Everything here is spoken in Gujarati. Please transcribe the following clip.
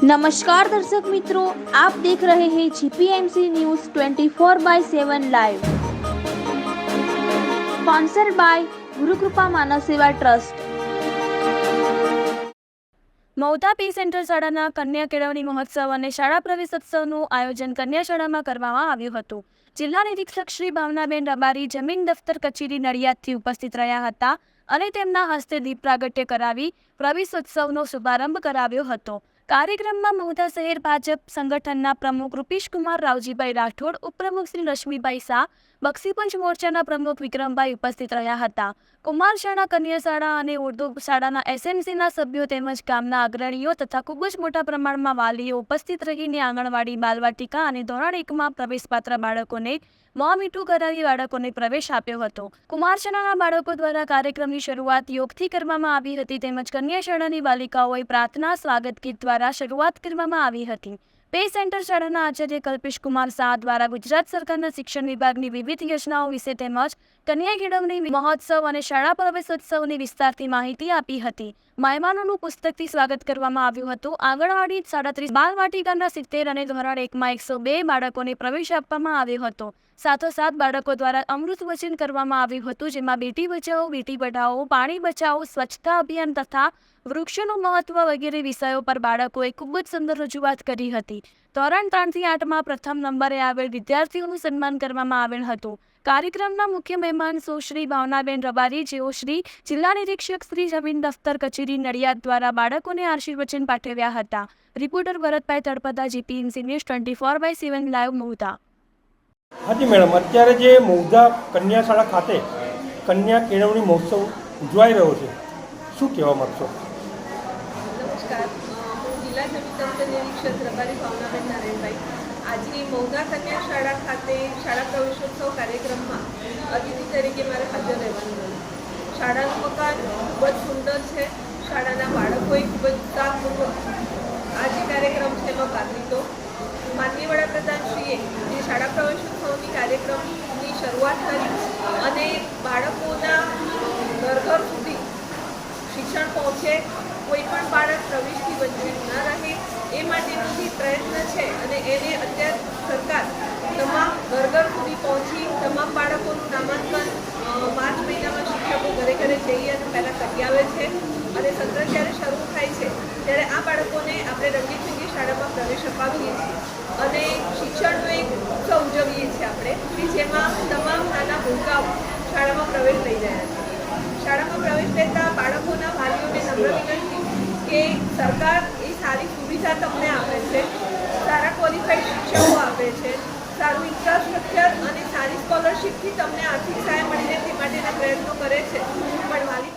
નમસ્કાર દર્શક મિત્રો, આપ દેખ રહે હે GPMC news 24 by 7 live sponsor by Gurukrupa Manav Seva trust મૌતા P centre શાળાના કન્યા કેળવણી મહોત્સવ અને શાળા પ્રવેશ ઉત્સવનું આયોજન કન્યા શાળામાં કરવામાં આવ્યું હતું. જિલ્લા નિરીક્ષક શ્રી ભાવનાબેન રબારી જમીન દફતર કચેરી નડિયાદથી ઉપસ્થિત રહ્યા હતા અને તેમના હસ્તે દીપ પ્રાગટ્ય કરાવી પ્રવેશ ઉત્સવનો શુભારંભ કરાવ્યો હતો. કાર્યક્રમમાં મહુધા શહેર ભાજપ સંગઠનના પ્રમુખ રૂપેશકુમાર રાવજીભાઈ રાઠોડ ઉપપ્રમુખ શ્રી રશ્મિભાઈ શાહ બક્ષીપંચ મોરચાના પ્રમુખ વિક્રમભાઈ ઉપસ્થિત રહ્યા હતા. કુમાર શાળા, કન્યા શાળા અને ઉર્દુ શાળાના એસએમસીના સભ્યો તેમજ ગામના અગ્રણીઓ તથા ખૂબ જ મોટા પ્રમાણમાં વાલીઓ ઉપસ્થિત રહીને આંગણવાડી, બાલવાટિકા અને ધોરણ એકમાં પ્રવેશપાત્ર બાળકોને મોં મીઠું કરાવી બાળકોને પ્રવેશ આપ્યો હતો. કુમાર શાળાના બાળકો દ્વારા કાર્યક્રમની શરૂઆત યોગથી કરવામાં આવી હતી તેમજ કન્યા શાળાની બાલિકાઓએ પ્રાર્થના સ્વાગત ગીત દ્વારા શરૂઆત કરવામાં આવી હતી. પે સેન્ટર શાળાના આચાર્ય કલ્પેશ કુમાર શાહ દ્વારા ગુજરાત સરકારના શિક્ષણ વિભાગની વિવિધ યોજનાઓ વિશે તેમજ કન્યા કેળવણી મહોત્સવ અને શાળા પ્રવેશોત્સવની વિસ્તારથી માહિતી આપી હતી. મહેમાનોનું પુસ્તકથી સ્વાગત કરવામાં આવ્યું હતું. આંગણવાડી સાડત્રીસ બાલ વાટિકાના સિત્તેર અને ધોરણ એકમાં એકસો બે બાળકોને પ્રવેશ આપવામાં આવ્યો હતો. સાથોસાથ બાળકો દ્વારા અમૃત વચન કરવામાં આવ્યું હતું, જેમાં બેટી બચાવો, બેટી પઢાઓ, પાણી બચાવો, સ્વચ્છતા અભિયાન તથા વૃક્ષોનું મહત્વ વગેરે વિષયો પર બાળકોએ ખૂબ જ સુંદર રજૂઆત કરી હતી. ધોરણ ત્રણથી આઠમાં પ્રથમ નંબરે આવેલ વિદ્યાર્થીઓનું સન્માન કરવામાં આવેલ હતું. કાર્યક્રમના મુખ્ય મહેમાન સુશ્રી ભાવનાબેન રબારી, જેઓ શ્રી જિલ્લા નિરીક્ષક શ્રી જમીન દફતર કચેરી નડિયાદ દ્વારા બાળકોને આશીર્વચન પાઠવ્યા હતા. Reporter Bharatbhai Talpada GPMC news twenty four by seven live Mahudha હાજી મેડમ, અત્યારે જે મૌધા કન્યા ખાતે કન્યા કેળવણી મહોત્સવ ઉજવાઈ રહ્યો છે, શું કહેવા માગશો? શાળાનું સુંદર શાળાના બાળકોએ આ જે કાર્યક્રમ છે એમાં ભાગ લીધો. માનનીય વડાપ્રધાનશ્રીએ જે શાળા પ્રવેશોત્સવની કાર્યક્રમની શરૂઆત કરી અને બાળકોના ઘર ઘર સુધી શિક્ષણ પહોંચે કોઈ પણ બાળક પ્રવેશથી વંચિત ન રહે, એ માટેનો જે પ્રયત્ન છે અને એને અત્યાર સરકાર તમામ ઘર ઘર સુધી પહોંચી તમામ બાળકોનું નામાંકન માર્ચ મહિનામાં શિક્ષકો ઘરે ઘરે જઈ અને પહેલાં કરી આવે છે અને સત્ર જ્યારે શરૂ થાય છે, ત્યારે આ બાળકોને આપણે રંગીચંગી શાળામાં પ્રવેશ અપાવીએ છીએ અને શિક્ષણનો એક ઉત્સવ ઉજવીએ છીએ આપણે કે જેમાં તમામ નાના ભૂલકાઓ શાળામાં પ્રવેશ લઈ રહ્યા છે. શાળામાં પ્રવેશ લેતા બાળકોના વાલીઓને નમ્ર વિનંતી કે સરકાર એ સારી સુવિધા તમને આપે છે, સારા ક્વોલિફાઈડ શિક્ષકો આપે છે, સારું ઇન્ફ્રાસ્ટ્રક્ચર અને સારી સ્કોલરશિપથી તમને આર્થિક સહાય મળીને તે માટેના પ્રયત્નો કરે છે. પણ વાલી